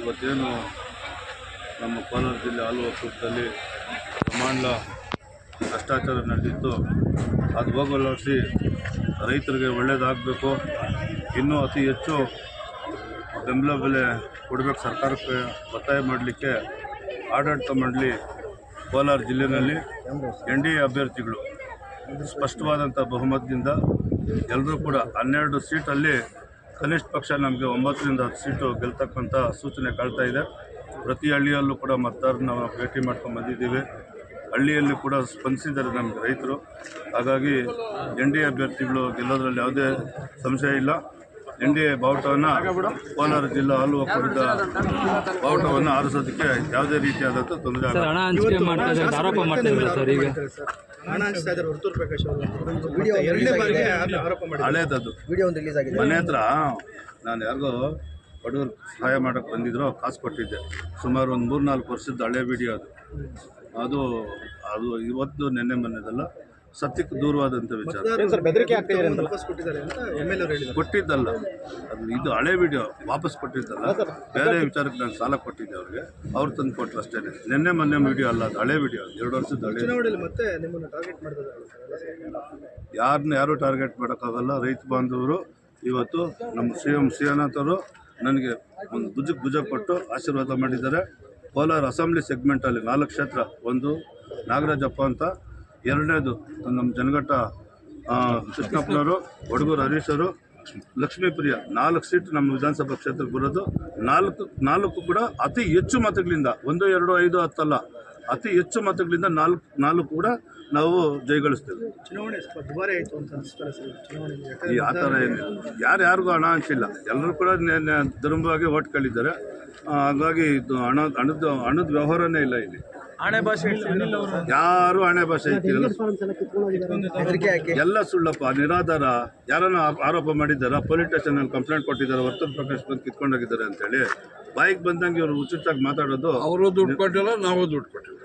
ಇವತ್ತೇನು ನಮ್ಮ ಕೋಲಾರ ಜಿಲ್ಲೆ ಹಾಲು ಒಕ್ಕೂಟದಲ್ಲಿ ಬ್ರಹ್ಮಾಂಡ ಭ್ರಷ್ಟಾಚಾರ ನಡೆದಿತ್ತು. ಅದು ಹೋಗಲಾಡಿಸಿ ರೈತರಿಗೆ ಒಳ್ಳೆಯದಾಗಬೇಕು ಇನ್ನೂ ಅತಿ ಹೆಚ್ಚು ಬೆಂಬಲ ಬೆಲೆ ಕೊಡಬೇಕು ಸರ್ಕಾರಕ್ಕೆ ಒತ್ತಾಯ ಮಾಡಲಿಕ್ಕೆ ಆಡಳಿತ ಮಂಡಳಿ ಕೋಲಾರ ಜಿಲ್ಲೆಯಲ್ಲಿ ಎನ್ ಡಿ ಎ ಅಭ್ಯರ್ಥಿಗಳು. ಸ್ಪಷ್ಟವಾದಂಥ ಬಹುಮತದಿಂದ ಎಲ್ಲರೂ ಕೂಡ ಹನ್ನೆರಡು ಸೀಟಲ್ಲಿ ಕನಿಷ್ಠ ಪಕ್ಷ ನಮಗೆ ಒಂಬತ್ತರಿಂದ ಹತ್ತು ಸೀಟು ಗೆಲ್ತಕ್ಕಂಥ ಸೂಚನೆ ಕಾಣ್ತಾ ಇದೆ. ಪ್ರತಿ ಹಳ್ಳಿಯಲ್ಲೂ ಕೂಡ ಮತದಾರನ ಭೇಟಿ ಮಾಡ್ಕೊಂಡು ಬಂದಿದ್ದೀವಿ. ಹಳ್ಳಿಯಲ್ಲಿ ಕೂಡ ಸ್ಪಂದಿಸಿದ್ದಾರೆ ನಮಗೆ ರೈತರು. ಹಾಗಾಗಿ ಎನ್ ಡಿ ಎ ಅಭ್ಯರ್ಥಿಗಳು ಗೆಲ್ಲೋದ್ರಲ್ಲಿ ಯಾವುದೇ ಸಂಶಯ ಇಲ್ಲ. ಎನ್ ಡಿ ಎ ಬಾವುಟವನ್ನು ಕೋಲಾರ ಜಿಲ್ಲಾ ಹಾಲು ಒಕ್ಕೂಟದ ಬಾವುಟವನ್ನು ಆರಿಸೋದಕ್ಕೆ ಯಾವುದೇ ರೀತಿಯಾದಂಥ ತೊಂದರೆ ಆರೋಪ ಮಾಡ್ತಾ ಈಗ. ಹಣ ಹಂಚ್ತಾ ಇದ್ದಾರೆ ವರ್ತೂರ್ ಪ್ರಕಾಶ್ ಅವರು. ವಿಡಿಯೋ ಎರಡನೇ ಬಾರಿಗೆ ಆರೋಪ- ಆರೋಪ ಮಾಡಿದ್ದಾರೆ ವಿಡಿಯೋ ಒಂದು ರಿಲೀಸ್ ಆಗಿದೆ. ಮನೆ ಹತ್ರ ನಾನು ಯಾರಿಗೋ ಬಡವರು ಸಹಾಯ ಮಾಡೋಕ್ಕೆ ಬಂದಿದ್ರು ಕಾಸು ಕೊಟ್ಟಿದ್ದೆ. ಸುಮಾರು ಒಂದು ಮೂರು ನಾಲ್ಕು ವರ್ಷದ ಹಳೆ ವಿಡಿಯೋ ಅದು. ಅದು ಅದು ಇವತ್ತು ನೆನ್ನೆ ಮೊನ್ನೆದಲ್ಲ. ಸತ್ಯಕ್ಕೆ ದೂರವಾದಂಥ ವಿಚಾರ. ಸರ್ ಆಗ್ತಿದ್ದಾರೆ ಅಂತ ವಾಪಸ್ ಕೊಟ್ಟಿದ್ದಾರೆ ಅಂತ ಎಂ ಎಲ್ ಕೊಟ್ಟಿದ್ದಲ್ಲ. ಅದು ಇದು ಹಳೆ ವಿಡಿಯೋ ವಾಪಸ್ ಕೊಟ್ಟಿದ್ದಲ್ಲ. ಬೇರೆ ವಿಚಾರಕ್ಕೆ ನಾನು ಸಾಲ ಕೊಟ್ಟಿದ್ದೆ ಅವ್ರಿಗೆ. ಅವ್ರು ತಂದು ಕೊಟ್ಟರು ಅಷ್ಟೇ. ನಿನ್ನೆ ಮೊನ್ನೆ ವಿಡಿಯೋ ಅಲ್ಲ ಅದು ಹಳೆ ವಿಡಿಯೋ ಎರಡು ವರ್ಷದ ಹಳೆ ಮತ್ತೆ ನಿಮ್ಮನ್ನು ಟಾರ್ಗೆಟ್ ಮಾಡ್ತಿದ್ದಾರೆ ಯಾರನ್ನ ಯಾರು ಟಾರ್ಗೆಟ್ ಮಾಡೋಕ್ಕಾಗಲ್ಲ ರೈತ ಬಾಂಧವರು. ಇವತ್ತು ನಮ್ಮ ಸಿ ಎಂ ಶ್ರೀನಾಥ್ ಅವರು ನನಗೆ ಒಂದು ಭುಜಕ್ಕೆ ಭುಜ ಕೊಟ್ಟು ಆಶೀರ್ವಾದ ಮಾಡಿದ್ದಾರೆ. ಕೋಲಾರ ಅಸೆಂಬ್ಲಿ ಸೆಗ್ಮೆಂಟಲ್ಲಿ ನಾಲ್ಕು ಕ್ಷೇತ್ರ ಒಂದು ನಾಗರಾಜಪ್ಪ ಅಂತ ಎರಡನೇದು ನಮ್ಮ ಜನಘಟ್ಟ ಕೃಷ್ಣಪ್ಪನವರು ಒಡಗೂರು ಹರೀಶರು ಲಕ್ಷ್ಮೀಪ್ರಿಯ ನಾಲ್ಕು ಸೀಟ್ ನಮ್ಮ ವಿಧಾನಸಭಾ ಕ್ಷೇತ್ರಕ್ಕೆ ಬರೋದು. ನಾಲ್ಕು ನಾಲ್ಕು ಕೂಡ ಅತಿ ಹೆಚ್ಚು ಮತಗಳಿಂದ ಒಂದು ಎರಡು ಐದು ಹತ್ತಲ್ಲ ಅತಿ ಹೆಚ್ಚು ಮತಗಳಿಂದ ನಾಲ್ಕು ನಾಲ್ಕು ಕೂಡ ನಾವು ಜಯಗಳಿಸ್ತೇವೆ. ಚುನಾವಣೆ ಸ್ವಲ್ಪ ದುಬಾರಿ ಆಯಿತು ಅಂತ ಅನಿಸ್ತಾರೆ ಚುನಾವಣೆ ಈ ಆ ಥರ ಏನಿಲ್ಲ ಯಾರು ಯಾರಿಗೂ ಹಣ ಹಂಚಿಲ್ಲ ಎಲ್ಲರೂ ಕೂಡ ಧರ್ಮವಾಗಿ ಓಟ್ ಕಳಿದ್ದಾರೆ ಹಾಗಾಗಿ ಇದು ಹಣ ಹಣದ ಹಣದ ವ್ಯವಹಾರನೇ ಇಲ್ಲ ಇಲ್ಲಿ. ಹಣೆ ಭಾಷೆ ಯಾರು ಹಣೆ ಭಾಷೆ ಹಾಕಿ ಎಲ್ಲ ಸುಳ್ಳಪ್ಪ ನಿರಾಧಾರ ಯಾರನ್ನ ಆರೋಪ ಮಾಡಿದ್ದಾರ? ಪೊಲೀಸ್ ಸ್ಟೇಷನಲ್ಲಿ ಕಂಪ್ಲೇಂಟ್ ಕೊಟ್ಟಿದ್ದಾರೆ? ವರ್ತನ್ ಪ್ರಕಾಶ್ ಬಂದು ಕಿತ್ಕೊಂಡೋಗಿದ್ದಾರೆ ಅಂತೇಳಿ. ಬಾಯಿಗೆ ಬಂದಂಗೆ ಇವರು ಉಚಿತಾಗಿ ಮಾತಾಡೋದು ಅವರು ದುಡ್ಡು ಕೊಟ್ಟಿಲ್ಲ ನಾವು ದುಡ್ಡು ಕೊಟ್ಟಿಲ್ಲ.